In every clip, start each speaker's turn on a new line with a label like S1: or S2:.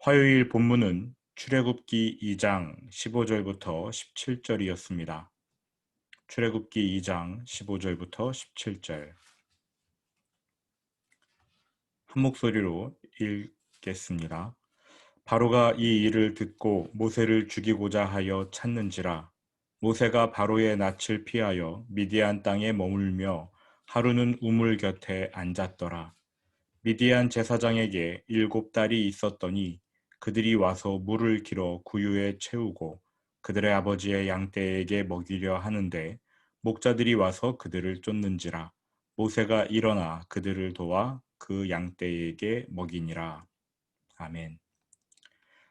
S1: 화요일 본문은 출애굽기 2장 15절부터 17절이었습니다. 출애굽기 2장 15절부터 17절 한 목소리로 읽겠습니다. 바로가 이 일을 듣고 모세를 죽이고자 하여 찾는지라 모세가 바로의 낯을 피하여 미디안 땅에 머물며 하루는 우물 곁에 앉았더라. 미디안 제사장에게 일곱 딸이 있었더니 그들이 와서 물을 길어 구유에 채우고 그들의 아버지의 양떼에게 먹이려 하는데 목자들이 와서 그들을 쫓는지라 모세가 일어나 그들을 도와 그 양떼에게 먹이니라. 아멘.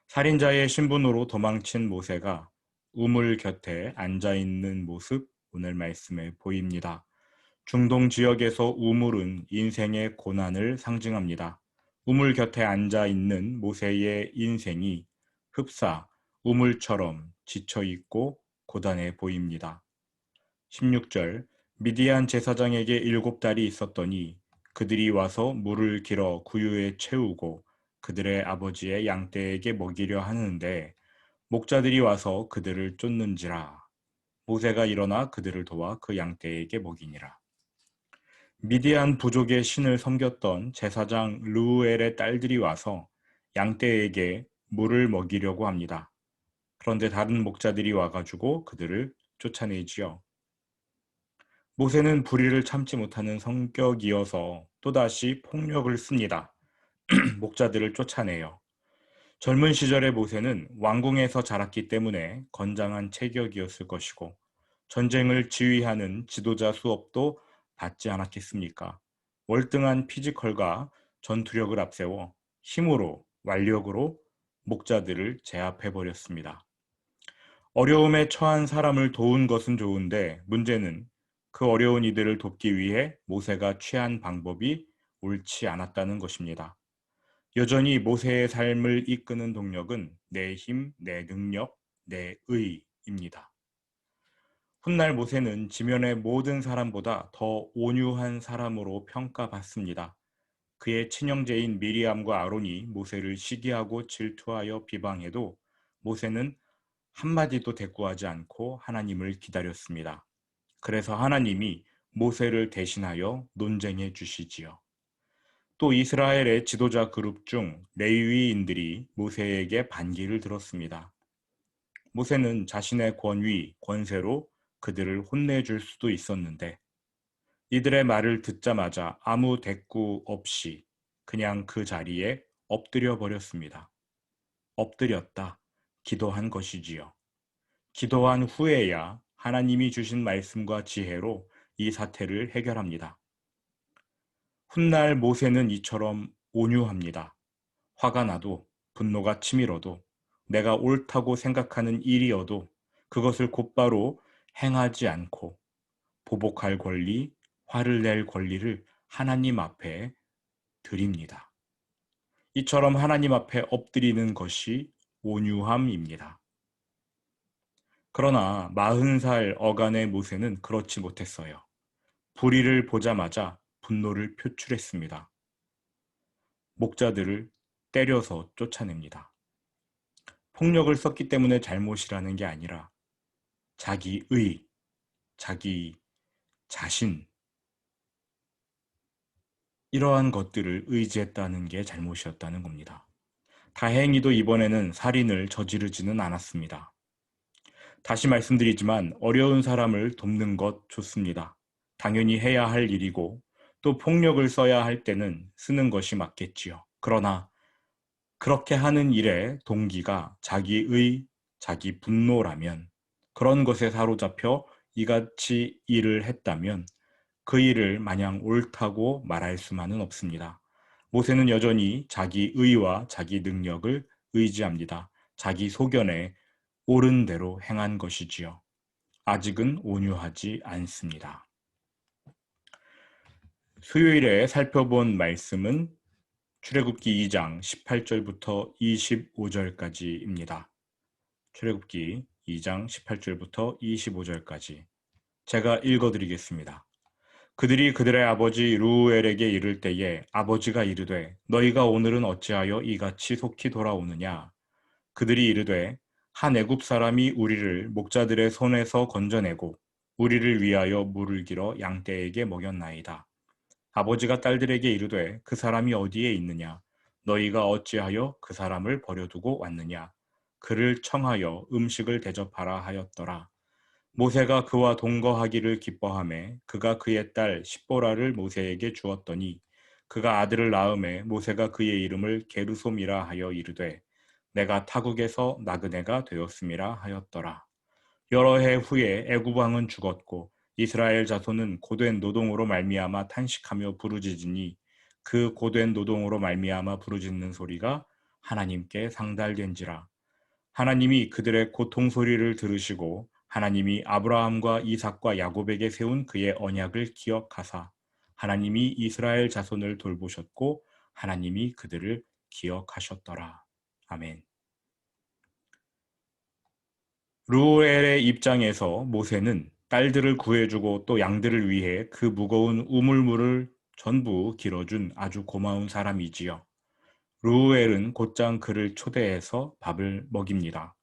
S1: 살인자의 신분으로 도망친 모세가 우물 곁에 앉아 있는 모습 오늘 말씀에 보입니다. 중동 지역에서 우물은 인생의 고난을 상징합니다. 우물 곁에 앉아 있는 모세의 인생이 흡사 우물처럼 지쳐 있고 고단해 보입니다. 16절 미디안 제사장에게 일곱 달이 있었더니 그들이 와서 물을 길어 구유에 채우고 그들의 아버지의 양떼에게 먹이려 하는데 목자들이 와서 그들을 쫓는지라 모세가 일어나 그들을 도와 그 양떼에게 먹이니라. 미디안 부족의 신을 섬겼던 제사장 루엘의 딸들이 와서 양떼에게 물을 먹이려고 합니다. 그런데 다른 목자들이 와가지고 그들을 쫓아내지요. 모세는 불의를 참지 못하는 성격이어서 또다시 폭력을 씁니다. 목자들을 쫓아내요. 젊은 시절의 모세는 왕궁에서 자랐기 때문에 건장한 체격이었을 것이고 전쟁을 지휘하는 지도자 수업도 받지 않았겠습니까? 월등한 피지컬과 전투력을 앞세워 힘으로 완력으로 목자들을 제압해 버렸습니다. 어려움에 처한 사람을 도운 것은 좋은데 문제는 그 어려운 이들을 돕기 위해 모세가 취한 방법이 옳지 않았다는 것입니다. 여전히 모세의 삶을 이끄는 동력은 내 힘, 내 능력, 내 의입니다. 훗날 모세는 지면의 모든 사람보다 더 온유한 사람으로 평가받습니다. 그의 친형제인 미리암과 아론이 모세를 시기하고 질투하여 비방해도 모세는 한마디도 대꾸하지 않고 하나님을 기다렸습니다. 그래서 하나님이 모세를 대신하여 논쟁해 주시지요. 또 이스라엘의 지도자 그룹 중 레위인들이 모세에게 반기를 들었습니다. 모세는 자신의 권위, 권세로 그들을 혼내줄 수도 있었는데 이들의 말을 듣자마자 아무 대꾸 없이 그냥 그 자리에 엎드려 버렸습니다. 엎드렸다. 기도한 것이지요. 기도한 후에야 하나님이 주신 말씀과 지혜로 이 사태를 해결합니다. 훗날 모세는 이처럼 온유합니다. 화가 나도 분노가 치밀어도 내가 옳다고 생각하는 일이어도 그것을 곧바로 행하지 않고 보복할 권리, 화를 낼 권리를 하나님 앞에 드립니다. 이처럼 하나님 앞에 엎드리는 것이 온유함입니다. 그러나 마흔 살 어간의 모세는 그렇지 못했어요. 불의를 보자마자 분노를 표출했습니다. 목자들을 때려서 쫓아냅니다. 폭력을 썼기 때문에 잘못이라는 게 아니라 자기의, 자기 자신, 이러한 것들을 의지했다는 게 잘못이었다는 겁니다. 다행히도 이번에는 살인을 저지르지는 않았습니다. 다시 말씀드리지만 어려운 사람을 돕는 것 좋습니다. 당연히 해야 할 일이고 또 폭력을 써야 할 때는 쓰는 것이 맞겠지요. 그러나 그렇게 하는 일의 동기가 자기의 자기 분노라면 그런 것에 사로잡혀 이같이 일을 했다면 그 일을 마냥 옳다고 말할 수만은 없습니다. 모세는 여전히 자기 의와 자기 능력을 의지합니다. 자기 소견에 옳은 대로 행한 것이지요. 아직은 온유하지 않습니다. 수요일에 살펴본 말씀은 출애굽기 2장 18절부터 25절까지입니다. 출애굽기 2장 18절부터 25절까지 제가 읽어드리겠습니다. 그들이 그들의 아버지 루엘에게 이를 때에 아버지가 이르되 너희가 오늘은 어찌하여 이같이 속히 돌아오느냐 그들이 이르되 한 애굽 사람이 우리를 목자들의 손에서 건져내고 우리를 위하여 물을 길어 양떼에게 먹였나이다. 아버지가 딸들에게 이르되 그 사람이 어디에 있느냐 너희가 어찌하여 그 사람을 버려두고 왔느냐 그를 청하여 음식을 대접하라 하였더라. 모세가 그와 동거하기를 기뻐하매 그가 그의 딸 십보라를 모세에게 주었더니 그가 아들을 낳음에 모세가 그의 이름을 게르솜이라 하여 이르되 내가 타국에서 나그네가 되었음이라 하였더라. 여러 해 후에 애굽 왕은 죽었고 이스라엘 자손은 고된 노동으로 말미암아 탄식하며 부르짖으니 그 고된 노동으로 말미암아 부르짖는 소리가 하나님께 상달된지라 하나님이 그들의 고통 소리를 들으시고 하나님이 아브라함과 이삭과 야곱에게 세운 그의 언약을 기억하사 하나님이 이스라엘 자손을 돌보셨고 하나님이 그들을 기억하셨더라. 아멘. 루엘의 입장에서 모세는 딸들을 구해주고 또 양들을 위해 그 무거운 우물물을 전부 길어준 아주 고마운 사람이지요. 루엘은 곧장 그를 초대해서 밥을 먹입니다.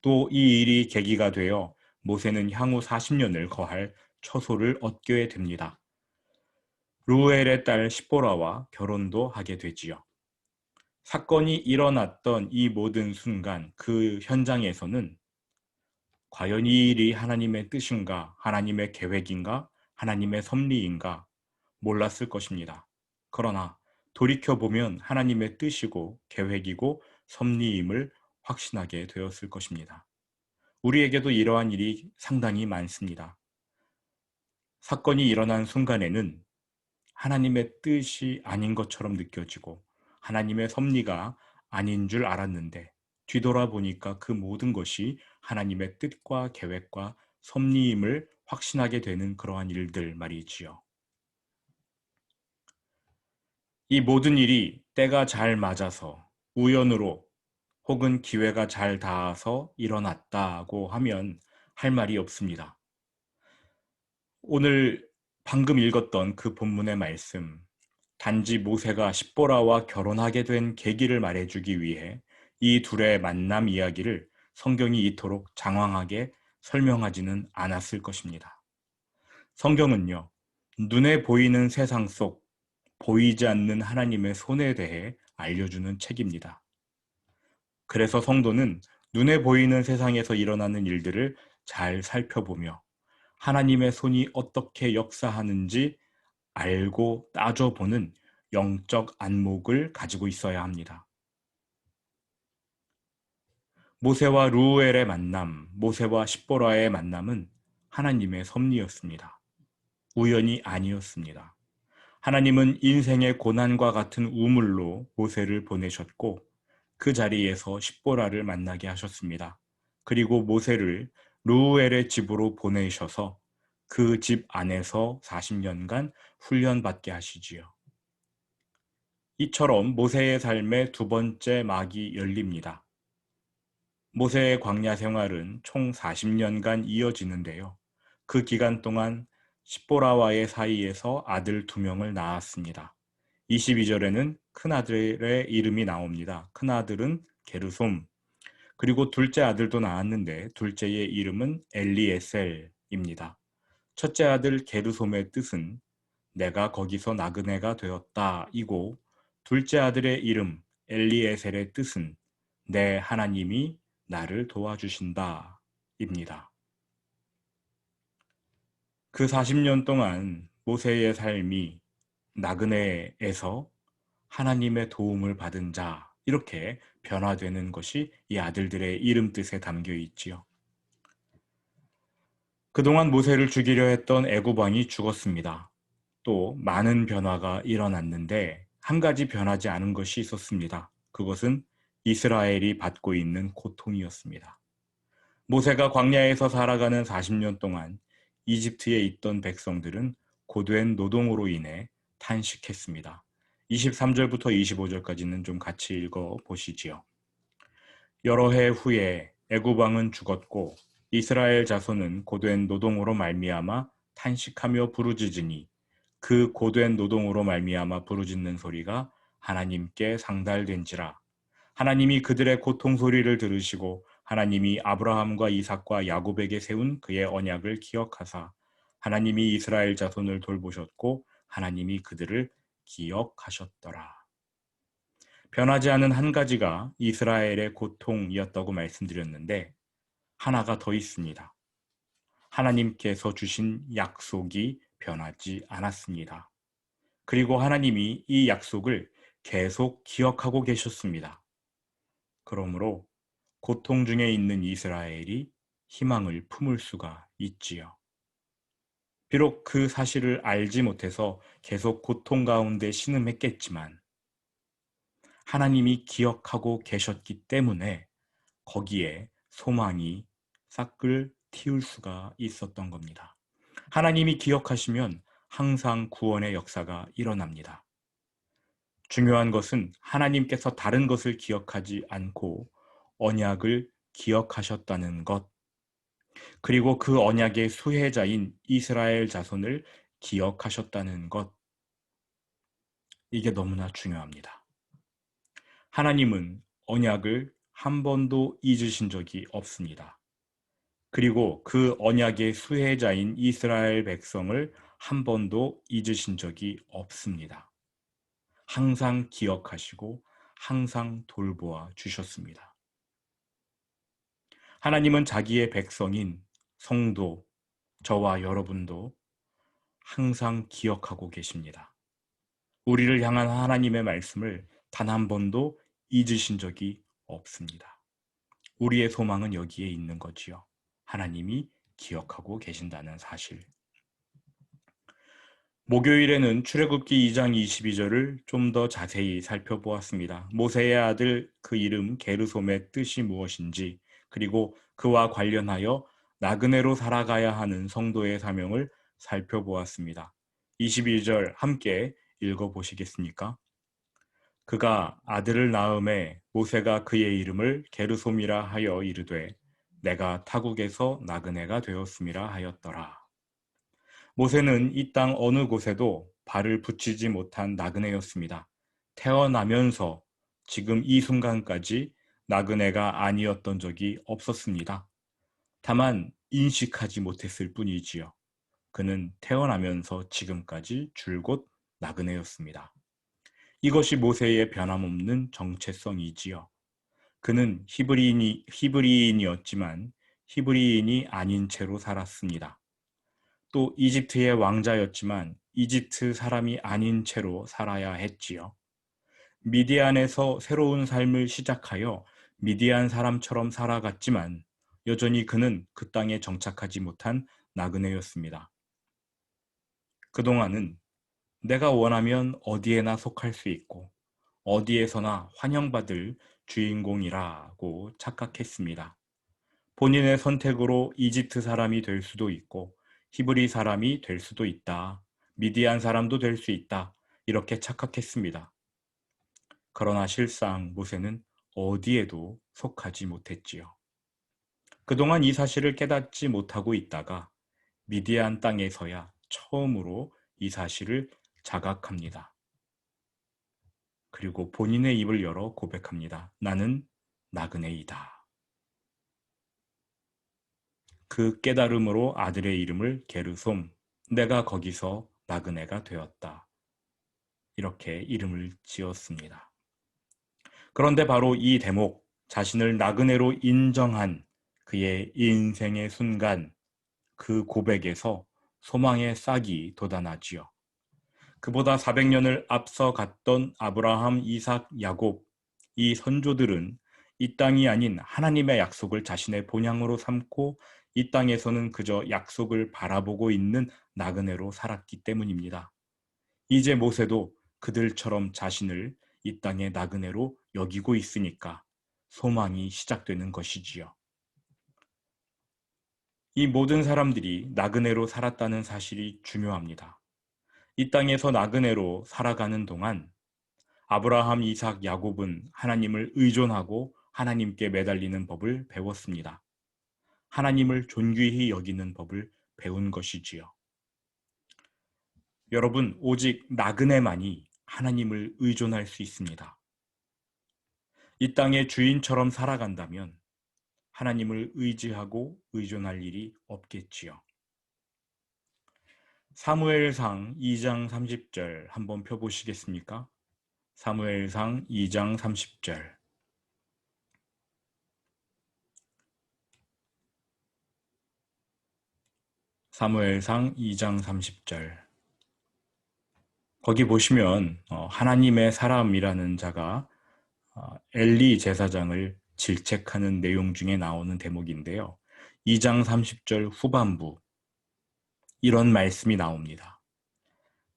S1: 또 이 일이 계기가 되어 모세는 향후 40년을 거할 처소를 얻게 됩니다. 루엘의 딸 시보라와 결혼도 하게 되지요. 사건이 일어났던 이 모든 순간 그 현장에서는 과연 이 일이 하나님의 뜻인가, 하나님의 계획인가, 하나님의 섭리인가 몰랐을 것입니다. 그러나 돌이켜보면 하나님의 뜻이고 계획이고 섭리임을 확신하게 되었을 것입니다. 우리에게도 이러한 일이 상당히 많습니다. 사건이 일어난 순간에는 하나님의 뜻이 아닌 것처럼 느껴지고 하나님의 섭리가 아닌 줄 알았는데 뒤돌아보니까 그 모든 것이 하나님의 뜻과 계획과 섭리임을 확신하게 되는 그러한 일들 말이지요. 이 모든 일이 때가 잘 맞아서 우연으로 혹은 기회가 잘 닿아서 일어났다고 하면 할 말이 없습니다. 오늘 방금 읽었던 그 본문의 말씀, 단지 모세가 십보라와 결혼하게 된 계기를 말해주기 위해 이 둘의 만남 이야기를 성경이 이토록 장황하게 설명하지는 않았을 것입니다. 성경은요, 눈에 보이는 세상 속 보이지 않는 하나님의 손에 대해 알려주는 책입니다. 그래서 성도는 눈에 보이는 세상에서 일어나는 일들을 잘 살펴보며 하나님의 손이 어떻게 역사하는지 알고 따져보는 영적 안목을 가지고 있어야 합니다. 모세와 루엘의 만남, 모세와 십보라의 만남은 하나님의 섭리였습니다. 우연이 아니었습니다. 하나님은 인생의 고난과 같은 우물로 모세를 보내셨고 그 자리에서 십보라를 만나게 하셨습니다. 그리고 모세를 루엘의 집으로 보내셔서 그 집 안에서 40년간 훈련받게 하시지요. 이처럼 모세의 삶의 두 번째 막이 열립니다. 모세의 광야 생활은 총 40년간 이어지는데요. 그 기간 동안 십보라와의 사이에서 아들 두 명을 낳았습니다. 22절에는 큰아들의 이름이 나옵니다. 큰아들은 게르솜, 그리고 둘째 아들도 낳았는데 둘째의 이름은 엘리에셀입니다. 첫째 아들 게르솜의 뜻은 내가 거기서 나그네가 되었다 이고 둘째 아들의 이름 엘리에셀의 뜻은 내 하나님이 나를 도와주신다 입니다. 그 40년 동안 모세의 삶이 나그네에서 하나님의 도움을 받은 자 이렇게 변화되는 것이 이 아들들의 이름 뜻에 담겨 있지요. 그동안 모세를 죽이려 했던 애굽 왕이 죽었습니다. 또 많은 변화가 일어났는데 한 가지 변하지 않은 것이 있었습니다. 그것은 이스라엘이 받고 있는 고통이었습니다. 모세가 광야에서 살아가는 40년 동안 이집트에 있던 백성들은 고된 노동으로 인해 탄식했습니다. 23절부터 25절까지는 좀 같이 읽어 보시지요. 여러 해 후에 애굽 왕은 죽었고 이스라엘 자손은 고된 노동으로 말미암아 탄식하며 부르짖으니 그 고된 노동으로 말미암아 부르짖는 소리가 하나님께 상달된지라 하나님이 그들의 고통 소리를 들으시고 하나님이 아브라함과 이삭과 야곱에게 세운 그의 언약을 기억하사 하나님이 이스라엘 자손을 돌보셨고 하나님이 그들을 기억하셨더라. 변하지 않은 한 가지가 이스라엘의 고통이었다고 말씀드렸는데 하나가 더 있습니다. 하나님께서 주신 약속이 변하지 않았습니다. 그리고 하나님이 이 약속을 계속 기억하고 계셨습니다. 그러므로 고통 중에 있는 이스라엘이 희망을 품을 수가 있지요. 비록 그 사실을 알지 못해서 계속 고통 가운데 신음했겠지만 하나님이 기억하고 계셨기 때문에 거기에 소망이 싹을 틔울 수가 있었던 겁니다. 하나님이 기억하시면 항상 구원의 역사가 일어납니다. 중요한 것은 하나님께서 다른 것을 기억하지 않고 언약을 기억하셨다는 것, 그리고 그 언약의 수혜자인 이스라엘 자손을 기억하셨다는 것, 이게 너무나 중요합니다. 하나님은 언약을 한 번도 잊으신 적이 없습니다. 그리고 그 언약의 수혜자인 이스라엘 백성을 한 번도 잊으신 적이 없습니다. 항상 기억하시고 항상 돌보아 주셨습니다. 하나님은 자기의 백성인 성도, 저와 여러분도 항상 기억하고 계십니다. 우리를 향한 하나님의 말씀을 단 한 번도 잊으신 적이 없습니다. 우리의 소망은 여기에 있는 거지요. 하나님이 기억하고 계신다는 사실. 목요일에는 출애굽기 2장 22절을 좀 더 자세히 살펴보았습니다. 모세의 아들 그 이름 게르솜의 뜻이 무엇인지 그리고 그와 관련하여 나그네로 살아가야 하는 성도의 사명을 살펴보았습니다. 22절 함께 읽어보시겠습니까? 그가 아들을 낳음에 모세가 그의 이름을 게르솜이라 하여 이르되 내가 타국에서 나그네가 되었음이라 하였더라. 모세는 이 땅 어느 곳에도 발을 붙이지 못한 나그네였습니다. 태어나면서 지금 이 순간까지 나그네가 아니었던 적이 없었습니다. 다만 인식하지 못했을 뿐이지요. 그는 태어나면서 지금까지 줄곧 나그네였습니다. 이것이 모세의 변함없는 정체성이지요. 그는 히브리인이, 히브리인이었지만 히브리인이 아닌 채로 살았습니다. 또 이집트의 왕자였지만 이집트 사람이 아닌 채로 살아야 했지요. 미디안에서 새로운 삶을 시작하여 미디안 사람처럼 살아갔지만 여전히 그는 그 땅에 정착하지 못한 나그네였습니다. 그동안은 내가 원하면 어디에나 속할 수 있고 어디에서나 환영받을 주인공이라고 착각했습니다. 본인의 선택으로 이집트 사람이 될 수도 있고 히브리 사람이 될 수도 있다. 미디안 사람도 될 수 있다. 이렇게 착각했습니다. 그러나 실상 모세는 어디에도 속하지 못했지요. 그동안 이 사실을 깨닫지 못하고 있다가 미디안 땅에서야 처음으로 이 사실을 자각합니다. 그리고 본인의 입을 열어 고백합니다. 나는 나그네이다. 그 깨달음으로 아들의 이름을 게르솜, 내가 거기서 나그네가 되었다. 이렇게 이름을 지었습니다. 그런데 바로 이 대목, 자신을 나그네로 인정한 그의 인생의 순간, 그 고백에서 소망의 싹이 돋아나지요. 그보다 400년을 앞서 갔던 아브라함, 이삭, 야곱, 이 선조들은 이 땅이 아닌 하나님의 약속을 자신의 본향으로 삼고 이 땅에서는 그저 약속을 바라보고 있는 나그네로 살았기 때문입니다. 이제 모세도 그들처럼 자신을 이 땅의 나그네로 여기고 있으니까 소망이 시작되는 것이지요. 이 모든 사람들이 나그네로 살았다는 사실이 중요합니다. 이 땅에서 나그네로 살아가는 동안 아브라함, 이삭, 야곱은 하나님을 의존하고 하나님께 매달리는 법을 배웠습니다. 하나님을 존귀히 여기는 법을 배운 것이지요. 여러분, 오직 나그네만이 하나님을 의존할 수 있습니다. 이 땅의 주인처럼 살아간다면 하나님을 의지하고 의존할 일이 없겠지요. 사무엘상 2장 30절 한번 펴보시겠습니까? 사무엘상 2장 30절 사무엘상 2장 30절 거기 보시면 어, 하나님의 사람이라는 자가 어, 엘리 제사장을 질책하는 내용 중에 나오는 대목인데요. 2장 30절 후반부 이런 말씀이 나옵니다.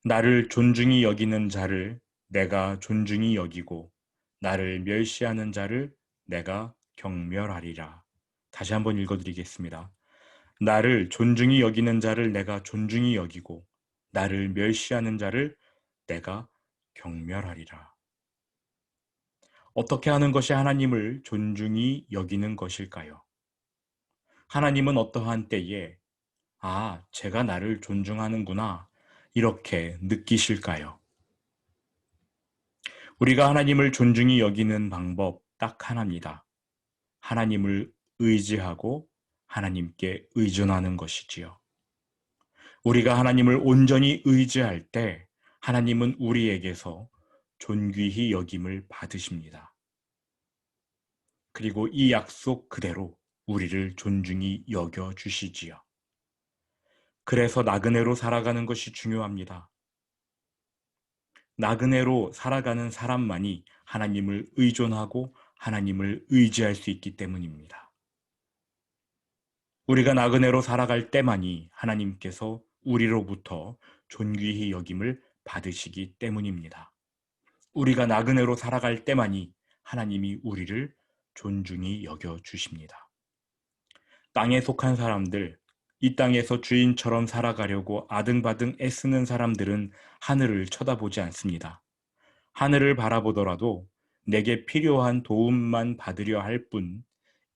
S1: 나를 존중히 여기는 자를 내가 존중히 여기고 나를 멸시하는 자를 내가 경멸하리라. 다시 한번 읽어드리겠습니다. 나를 존중히 여기는 자를 내가 존중히 여기고 나를 멸시하는 자를 내가 경멸하리라. 어떻게 하는 것이 하나님을 존중히 여기는 것일까요? 하나님은 어떠한 때에 아, 제가 나를 존중하는구나 이렇게 느끼실까요? 우리가 하나님을 존중히 여기는 방법 딱 하나입니다. 하나님을 의지하고 하나님께 의존하는 것이지요. 우리가 하나님을 온전히 의지할 때 하나님은 우리에게서 존귀히 여김을 받으십니다. 그리고 이 약속 그대로 우리를 존중히 여겨 주시지요. 그래서 나그네로 살아가는 것이 중요합니다. 나그네로 살아가는 사람만이 하나님을 의존하고 하나님을 의지할 수 있기 때문입니다. 우리가 나그네로 살아갈 때만이 하나님께서 우리로부터 존귀히 여김을 받으시기 때문입니다. 우리가 나그네로 살아갈 때만이 하나님이 우리를 존중히 여겨 주십니다. 땅에 속한 사람들, 이 땅에서 주인처럼 살아가려고 아등바등 애쓰는 사람들은 하늘을 쳐다보지 않습니다. 하늘을 바라보더라도 내게 필요한 도움만 받으려 할 뿐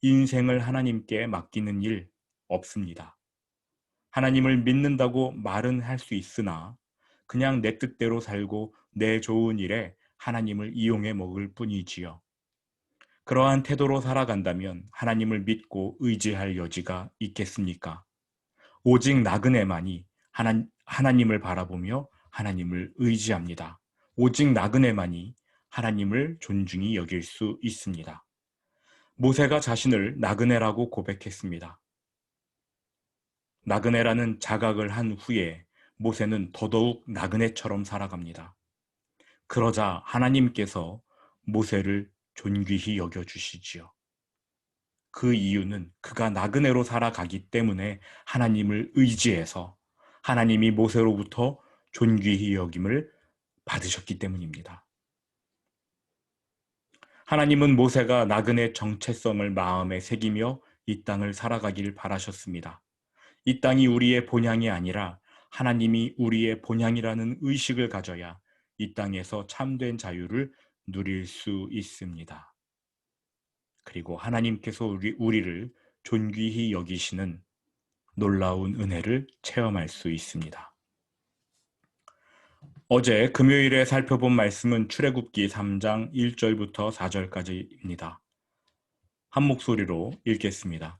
S1: 인생을 하나님께 맡기는 일 없습니다. 하나님을 믿는다고 말은 할 수 있으나 그냥 내 뜻대로 살고 내 좋은 일에 하나님을 이용해 먹을 뿐이지요. 그러한 태도로 살아간다면 하나님을 믿고 의지할 여지가 있겠습니까? 오직 나그네만이 하나, 하나님을 바라보며 하나님을 의지합니다. 오직 나그네만이 하나님을 존중히 여길 수 있습니다. 모세가 자신을 나그네라고 고백했습니다. 나그네라는 자각을 한 후에 모세는 더더욱 나그네처럼 살아갑니다. 그러자 하나님께서 모세를 존귀히 여겨주시지요. 그 이유는 그가 나그네로 살아가기 때문에 하나님을 의지해서 하나님이 모세로부터 존귀히 여김을 받으셨기 때문입니다. 하나님은 모세가 나그네 정체성을 마음에 새기며 이 땅을 살아가길 바라셨습니다. 이 땅이 우리의 본향이 아니라 하나님이 우리의 본향이라는 의식을 가져야 이 땅에서 참된 자유를 누릴 수 있습니다. 그리고 하나님께서 우리, 우리를 존귀히 여기시는 놀라운 은혜를 체험할 수 있습니다. 어제 금요일에 살펴본 말씀은 출애굽기 3장 1절부터 4절까지입니다. 한 목소리로 읽겠습니다.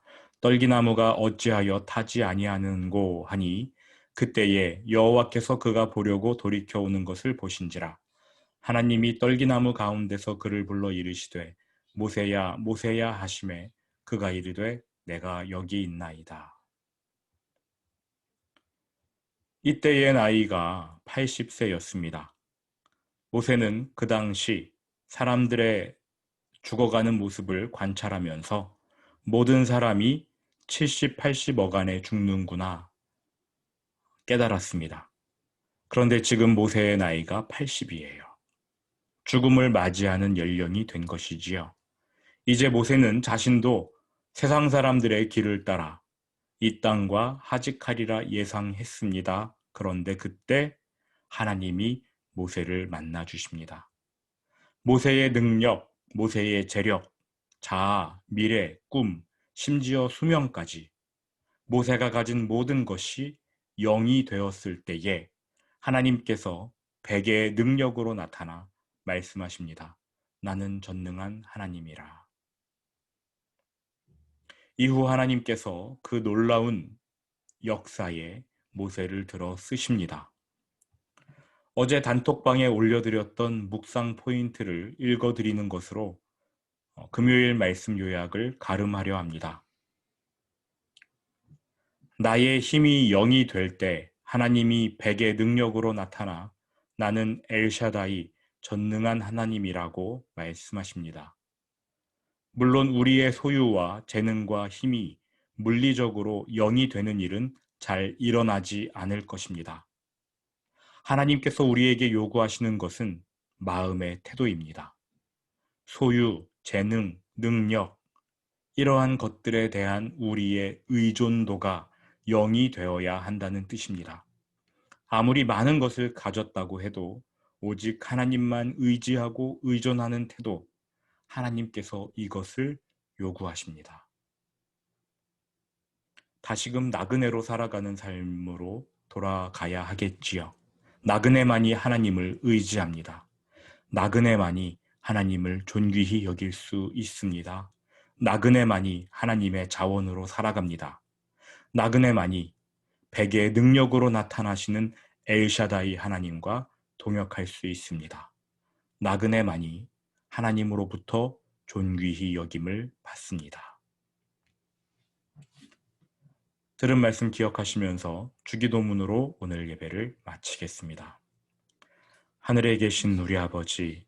S1: 떨기나무가 어찌하여 타지 아니하는고 하니 그때에 여호와께서 그가 보려고 돌이켜 오는 것을 보신지라. 하나님이 떨기나무 가운데서 그를 불러 이르시되 모세야 모세야 하심에 그가 이르되 내가 여기 있나이다. 이때의 나이가 80세였습니다. 모세는 그 당시 사람들의 죽어가는 모습을 관찰하면서 모든 사람이 70, 80억 안에 죽는구나 깨달았습니다. 그런데 지금 모세의 나이가 80이에요. 죽음을 맞이하는 연령이 된 것이지요. 이제 모세는 자신도 세상 사람들의 길을 따라 이 땅과 하직하리라 예상했습니다. 그런데 그때 하나님이 모세를 만나 주십니다. 모세의 능력, 모세의 재력, 자아, 미래, 꿈, 심지어 수명까지 모세가 가진 모든 것이 영이 되었을 때에 하나님께서 백의 능력으로 나타나 말씀하십니다. 나는 전능한 하나님이라. 이후 하나님께서 그 놀라운 역사에 모세를 들어 쓰십니다. 어제 단톡방에 올려드렸던 묵상 포인트를 읽어드리는 것으로 어, 금요일 말씀 요약을 가름하려 합니다. 나의 힘이 영이 될 때 하나님이 백의 능력으로 나타나 나는 엘샤다이 전능한 하나님이라고 말씀하십니다. 물론 우리의 소유와 재능과 힘이 물리적으로 영이 되는 일은 잘 일어나지 않을 것입니다. 하나님께서 우리에게 요구하시는 것은 마음의 태도입니다. 소유, 재능, 능력, 이러한 것들에 대한 우리의 의존도가 영이 되어야 한다는 뜻입니다. 아무리 많은 것을 가졌다고 해도 오직 하나님만 의지하고 의존하는 태도, 하나님께서 이것을 요구하십니다. 다시금 나그네로 살아가는 삶으로 돌아가야 하겠지요. 나그네만이 하나님을 의지합니다. 나그네만이 하나님을 존귀히 여길 수 있습니다. 나그네만이 하나님의 자원으로 살아갑니다. 나그네만이 백의 능력으로 나타나시는 엘샤다이 하나님과 동역할 수 있습니다. 나그네만이 하나님으로부터 존귀히 여김을 받습니다. 들은 말씀 기억하시면서 주기도문으로 오늘 예배를 마치겠습니다. 하늘에 계신 우리 아버지,